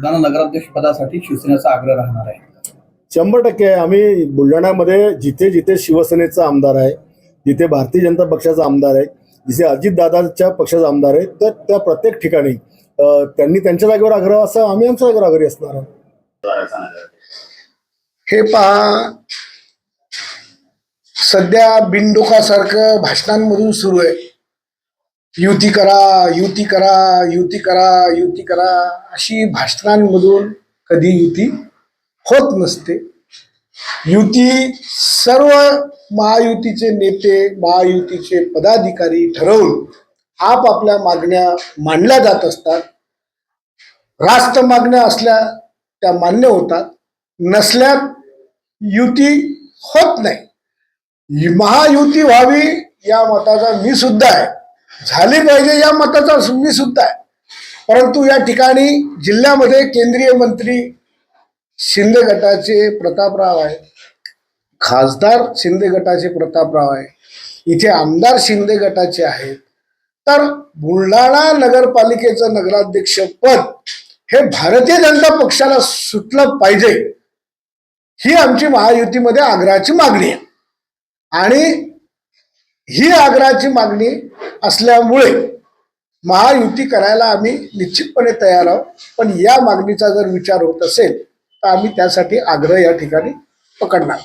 बुलढाणा नगराध्यक्ष पदासाठी शिवसेनेचा आग्रह राहणार आहे. शंभर टक्के. आम्ही बुलढाण्यामध्ये जिथे जिथे शिवसेनेचा आमदार आहे जिथे भारतीय जनता पक्षाचा आमदार आहे जिथे अजितदादांच्या पक्षाचा आमदार आहे तर त्या प्रत्येक ठिकाणी त्यांनी त्यांच्या जागेवर आग्रह असा आम्ही आमच्या जागेवर आग्रही असणार आहोत. हे पहा सध्या बिनडोकासारखं भाषणांमधून सुरू आहे. युती करा युती करा युती करा युती करा अशी भाषणांमधून कधी युती होत नसते. युती सर्व महायुतीचे नेते महायुतीचे पदाधिकारी ठरवून आपापल्या मागण्या मांडल्या जात असतात. रास्त मागण्या असल्या त्या मान्य होतात. नसल्यात युती होत नाही. महायुती व्हावी या मताचा मी सुद्धा आहे. झाली पाहिजे या मताचा मी सुद्धा आहे. परंतु या ठिकाणी जिल्ह्यामध्ये केंद्रीय मंत्री शिंदे गटाचे प्रतापराव आहे. खासदार शिंदे गटाचे प्रतापराव आहे. इथे आमदार शिंदे गटाचे आहेत. तर बुलढाणा नगरपालिकेचं नगराध्यक्ष पद हे भारतीय जनता पक्षाला सुटलं पाहिजे. ही आमची महायुतीमध्ये आग्रहाची मागणी आहे. आणि ही आग्रहाची मागणी असल्यामुळे महायुती करायला आम्ही निश्चितपणे तयार आहोत. पण या मागणीचा जर विचार होत असेल तर आम्ही त्यासाठी आग्रह या ठिकाणी पकडणार.